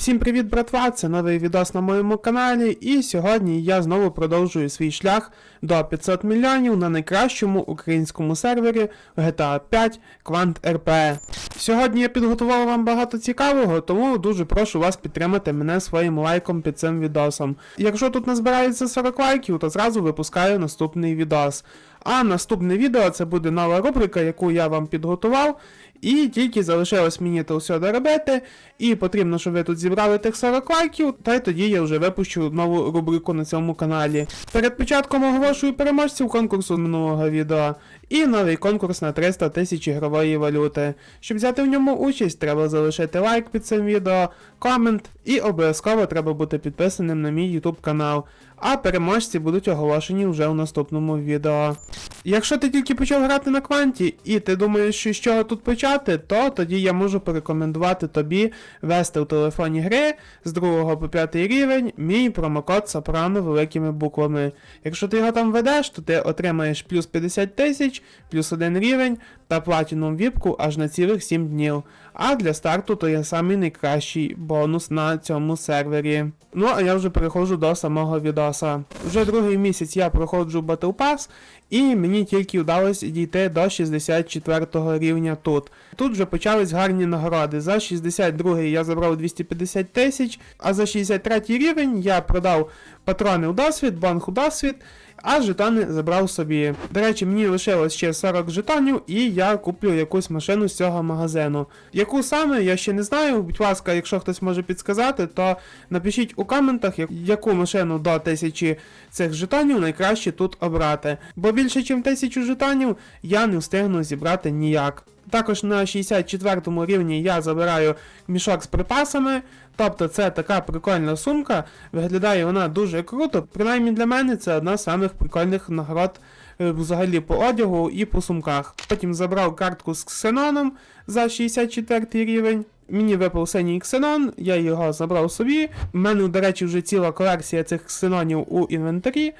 Всім привіт, братва! Це новий відос на моєму каналі, і сьогодні я знову продовжую свій шлях до 500 мільйонів на найкращому українському сервері GTA 5 Quant RP. Сьогодні я підготував вам багато цікавого, тому дуже прошу вас підтримати мене своїм лайком під цим відосом. Якщо тут назбирається 40 лайків, то зразу випускаю наступний відос. А наступне відео це буде нова рубрика, яку я вам підготував. І тільки залишилось мені то все доробити, і потрібно, щоб ви тут зібрали тих 40 лайків, та й тоді я вже випущу нову рубрику на цьому каналі. Перед початком оголошую переможців конкурсу минулого відео і новий конкурс на 300 тисяч ігрової валюти. Щоб взяти в ньому участь, треба залишити лайк під цим відео, комент і обов'язково треба бути підписаним на мій YouTube канал. А переможці будуть оголошені вже у наступному відео. Якщо ти тільки почав грати на кванті і ти думаєш, що з чого тут почати, то тоді я можу порекомендувати тобі вести у телефоні гри з 2 по 5 рівень мій промокод Сопрано великими буквами. Якщо ти його там ведеш, то ти отримаєш плюс 50 тисяч, плюс 1 рівень та платіном віпку аж на цілих 7 днів. А для старту то є самий найкращий бонус на цьому сервері. Ну а я вже переходжу до самого відоса. Вже другий місяць я проходжу Battle Pass, і мені тільки вдалося дійти до 64 рівня тут. Тут вже почались гарні нагороди. За 62 я забрав 250 тисяч, а за 63 рівень я продав патрони у досвід, банк у досвід. А жетони забрав собі. До речі, мені лишилось ще 40 жетонів, і я куплю якусь машину з цього магазину. Яку саме, я ще не знаю. Будь ласка, якщо хтось може підсказати, то напишіть у коментах, яку машину до 1000 цих жетонів найкраще тут обрати. Бо більше, ніж 1000 жетонів, я не встигну зібрати ніяк. Також на 64 рівні я забираю мішок з припасами. Тобто це така прикольна сумка, виглядає вона дуже круто. Принаймні для мене це одна з самих прикольних нагород е, взагалі по одягу і по сумках. Потім забрав картку з ксеноном за 64 рівень. Мені випав синій ксенон, я його забрав собі. У мене, до речі, вже ціла колекція цих ксенонів у інвентарі.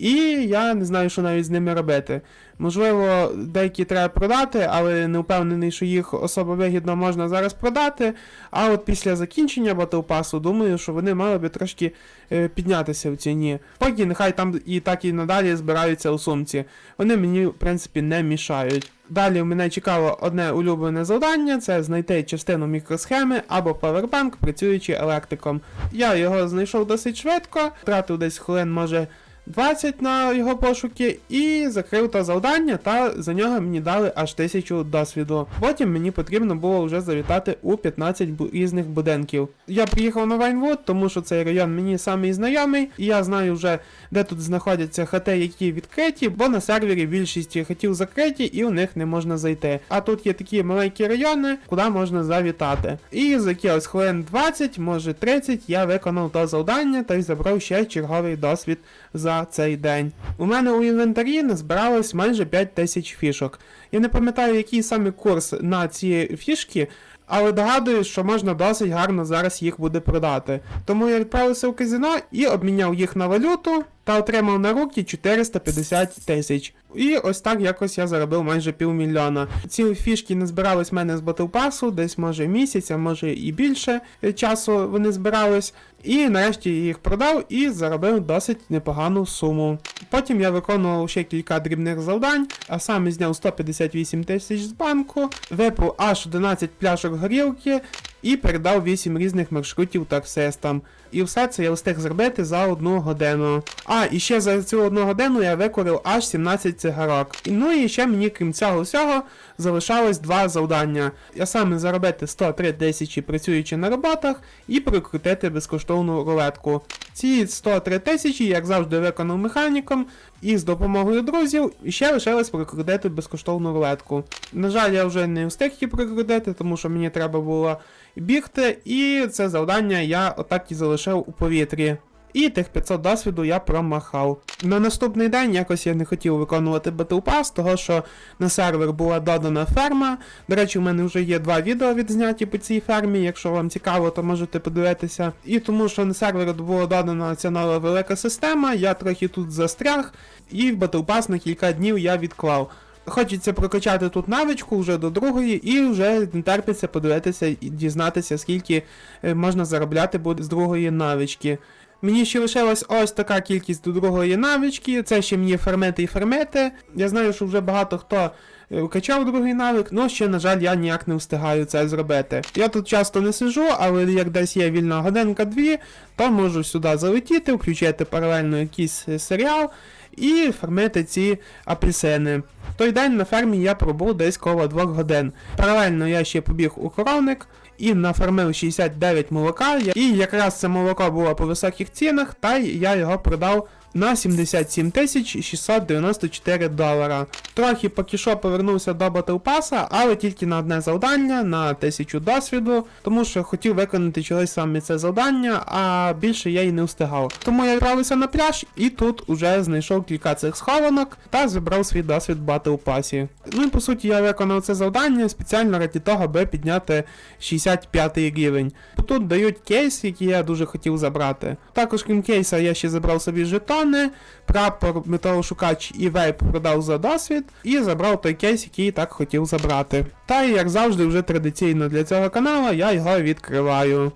І я не знаю, що навіть з ними робити. Можливо, деякі треба продати, але не впевнений, що їх особо вигідно можна зараз продати. А от після закінчення Pass, думаю, що вони мали би трошки е, піднятися в ціні. Поки нехай там і так і надалі збираються у сумці. Вони мені, в принципі, не мішають. Далі мене чекало одне улюблене завдання це знайти частину мікросхеми або павербанк, працюючи електриком. Я його знайшов досить швидко, втратив десь хвилин, може. 20 на його пошуки і закрив то завдання, та за нього мені дали аж 1000 досвіду. Потім мені потрібно було вже завітати у 15 різних будинків. Я приїхав на Вайнвуд, тому що цей район мені самий знайомий, і я знаю вже, де тут знаходяться хати, які відкриті, бо на сервері більшість хатів закриті і у них не можна зайти. А тут є такі маленькі райони, куди можна завітати. І за якихось хвилин 20, може 30, я виконав то завдання та й забрав ще черговий досвід за цей день. У мене у інвентарі назбиралось майже 5 тисяч фішок. Я не пам'ятаю, який саме курс на ці фішки. Але догадуюсь, що можна досить гарно зараз їх буде продати. Тому я відправився в казино і обміняв їх на валюту та отримав на руки 450 тисяч. І ось так якось я заробив майже півмільйона. Ці фішки не збирались в мене з Pass, десь може місяць, а може і більше часу вони збирались. І нарешті їх продав і заробив досить непогану суму. Потім я виконував ще кілька дрібних завдань, а саме зняв 158 тисяч з банку, випив аж 11 пляшок горілки і передав 8 різних маршрутів таксистам. І все це я встиг зробити за одну годину. А, і ще за цю одну годину я викорив аж 17 цигарок. Ну і ще мені, крім цього всього, залишалось два завдання. Я саме заробити 103 тисячі працюючи на роботах, і прикрутити безкоштовну рулетку. Ці 103 тисячі, як завжди, виконав механіком, і з допомогою друзів ще лишилось прикрутити безкоштовну рулетку. На жаль, я вже не встиг її прикрутити, тому що мені треба було бігти, і це завдання я отак і залишив у повітрі. І тих 500 досвіду я промахав. На наступний день якось я не хотів виконувати Pass, того що на сервер була додана ферма. До речі, у мене вже є два відео відзняті по цій фермі. Якщо вам цікаво, то можете подивитися. І тому, що на сервер була додана ця нова велика система, я трохи тут застряг, і в Pass на кілька днів я відклав. Хочеться прокачати тут навичку вже до другої, і вже не терпиться подивитися і дізнатися, скільки е, можна заробляти буде з другої навички. Мені ще лишилась ось така кількість до другої навички. Це ще мені фермети і фермети. Я знаю, що вже багато хто е, качав другий навик, але ще, на жаль, я ніяк не встигаю це зробити. Я тут часто не сижу, але як десь є вільна годинка-дві, то можу сюди залетіти, включити паралельно якийсь е, серіал і фармити ці апельсини. В той день на фермі я пробув десь коло 2 годин. Паралельно я ще побіг у коровник і нафармив 69 молока. І якраз це молоко було по високих цінах, та я його продав на 77 тисяч 694 долара. Трохи поки що повернувся до Pass, але тільки на одне завдання, на 1000 досвіду, тому що хотів виконати чогось саме це завдання, а більше я й не встигав. Тому я відправився на пляж і тут уже знайшов кілька цих схованок та зібрав свій досвід в Pass. Ну і по суті я виконав це завдання спеціально раді того, аби підняти 65 рівень. Тут дають кейс, який я дуже хотів забрати. Також крім кейса я ще забрав собі жетони, прапор, металошукач і вейп продав за досвід, і забрав той кейс, який так хотів забрати. Та і як завжди, вже традиційно для цього каналу я його відкриваю.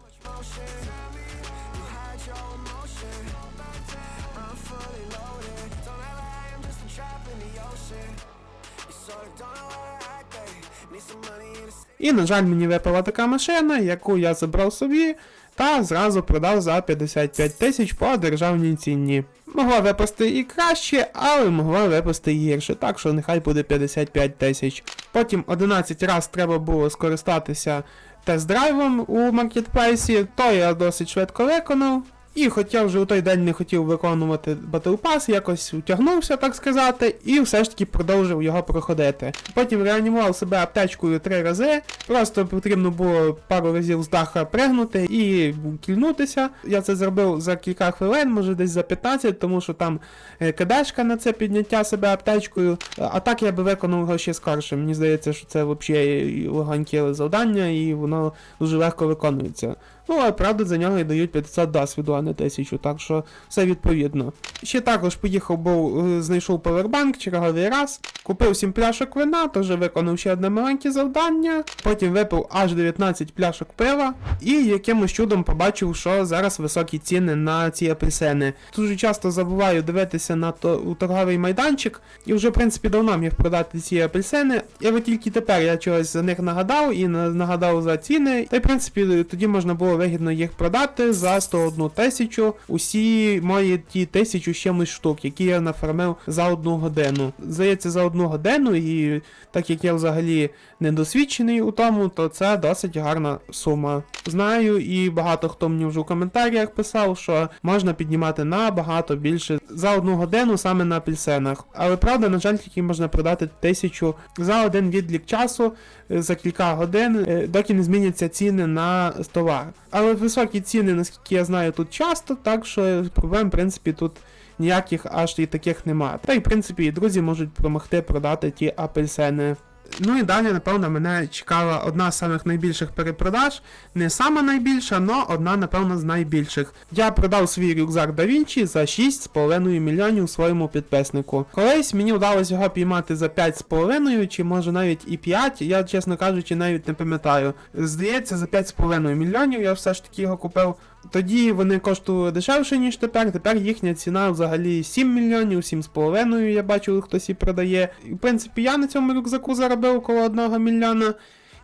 І, на жаль, мені випала така машина, яку я забрав собі, та зразу продав за 55 тисяч по державній ціні. Могла випасти і краще, але могла випасти гірше, так що нехай буде 55 тисяч. Потім 11 раз треба було скористатися тест-драйвом у маркетплейсі, то я досить швидко виконав. І хоча вже у той день не хотів виконувати Battle Pass, якось утягнувся, так сказати, і все ж таки продовжив його проходити. Потім реанімував себе аптечкою три рази, просто потрібно було пару разів з даха пригнути і кільнутися. Я це зробив за кілька хвилин, може десь за 15, тому що там е, кадешка на це підняття себе аптечкою. А так я би виконав його ще скорше. Мені здається, що це взагалі легоньке завдання, і воно дуже легко виконується. Ну, а правда, за нього і дають 500 досвіду, а не 1000, так що все відповідно. Ще також поїхав, був, е, знайшов павербанк черговий раз, купив 7 пляшок вина, теж виконав ще одне маленьке завдання, потім випив аж 19 пляшок пива, і якимось чудом побачив, що зараз високі ціни на ці апельсини. Дуже часто забуваю дивитися на то, торговий майданчик, і вже, в принципі, давно міг продати ці апельсини. І от тільки тепер я чогось за них нагадав і нагадав за ціни. Та й в принципі тоді можна було вигідно їх продати за 101 тисячу. Усі мої ті тисячу ще чимось штук, які я нафармив за одну годину. Здається, за одну годину, і так як я взагалі недосвідчений у тому, то це досить гарна сума. Знаю, і багато хто мені вже у коментарях писав, що можна піднімати набагато більше за одну годину саме на апельсинах. Але правда, на жаль, тільки можна продати тисячу за один відлік часу е, за кілька годин, е, доки не зміняться ціни на товар. Але високі ціни, наскільки я знаю, тут часто, так що проблем, в принципі, тут. Ніяких аж і таких нема. Та й в принципі і друзі можуть допомогти продати ті апельсини. Ну і далі, напевно, мене чекала одна з самих найбільших перепродаж. Не сама найбільша, але одна, напевно, з найбільших. Я продав свій рюкзак Da Vinci за 6,5 мільйонів своєму підписнику. Колись мені вдалося його піймати за 5,5, чи може навіть і 5, я, чесно кажучи, навіть не пам'ятаю. Здається, за 5,5 мільйонів я все ж таки його купив. Тоді вони коштували дешевше, ніж тепер. Тепер їхня ціна взагалі 7 мільйонів, 7,5 я бачив, хтось і продає. І, в принципі, я на цьому рюкзаку заробив около 1 мільйона.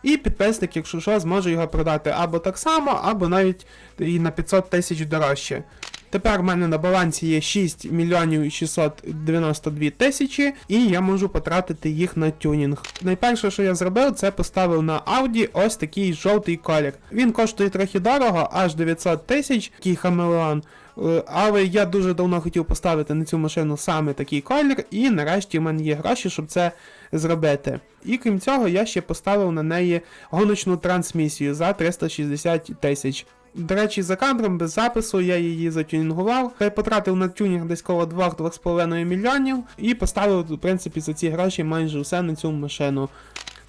І підписник, якщо що, зможе його продати або так само, або навіть і на 500 тисяч дорожче. Тепер в мене на балансі є 6 мільйонів 692 тисячі, і я можу потратити їх на тюнінг. Найперше, що я зробив, це поставив на Audi ось такий жовтий колір. Він коштує трохи дорого, аж 900 тисяч, такий хамелеон. Е, Але я дуже давно хотів поставити на цю машину саме такий колір, і нарешті в мене є гроші, щоб це зробити. І крім цього, я ще поставив на неї гоночну трансмісію за 360 тисяч. До речі, за кадром без запису я її затюнінгував, я потратив на тюнінг десь коло 2-2,5 мільйонів і поставив, в принципі, за ці гроші майже все на цю машину.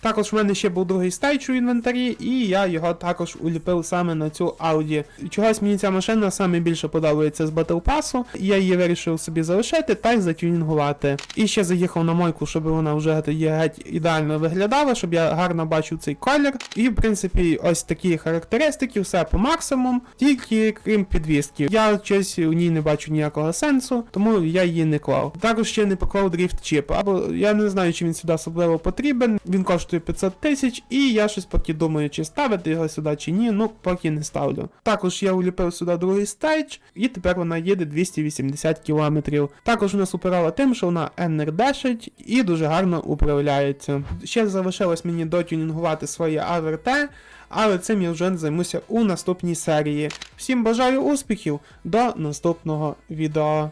Також в мене ще був другий стейдж у інвентарі, і я його також уліпив саме на цю Audi. Чогось мені ця машина саме більше подобається з Pass, і я її вирішив собі залишити та й затюнінгувати. І ще заїхав на мойку, щоб вона вже геть ідеально виглядала, щоб я гарно бачив цей колір. І в принципі, ось такі характеристики, все по максимум, тільки крім підвіски. Я щось у ній не бачу ніякого сенсу, тому я її не клав. Також ще не поклав дріфт чіп, або я не знаю, чи він сюди особливо потрібен. Він коштує 500 тисяч, і я щось поки думаю, чи ставити його сюди, чи ні. Ну, поки не ставлю. Також я уліпив сюди другий стейдж, і тепер вона їде 280 км. Також вона суперова тим, що вона NR10 і дуже гарно управляється. Ще залишилось мені дотюнінгувати своє АВРТ, але цим я вже займуся у наступній серії. Всім бажаю успіхів, до наступного відео.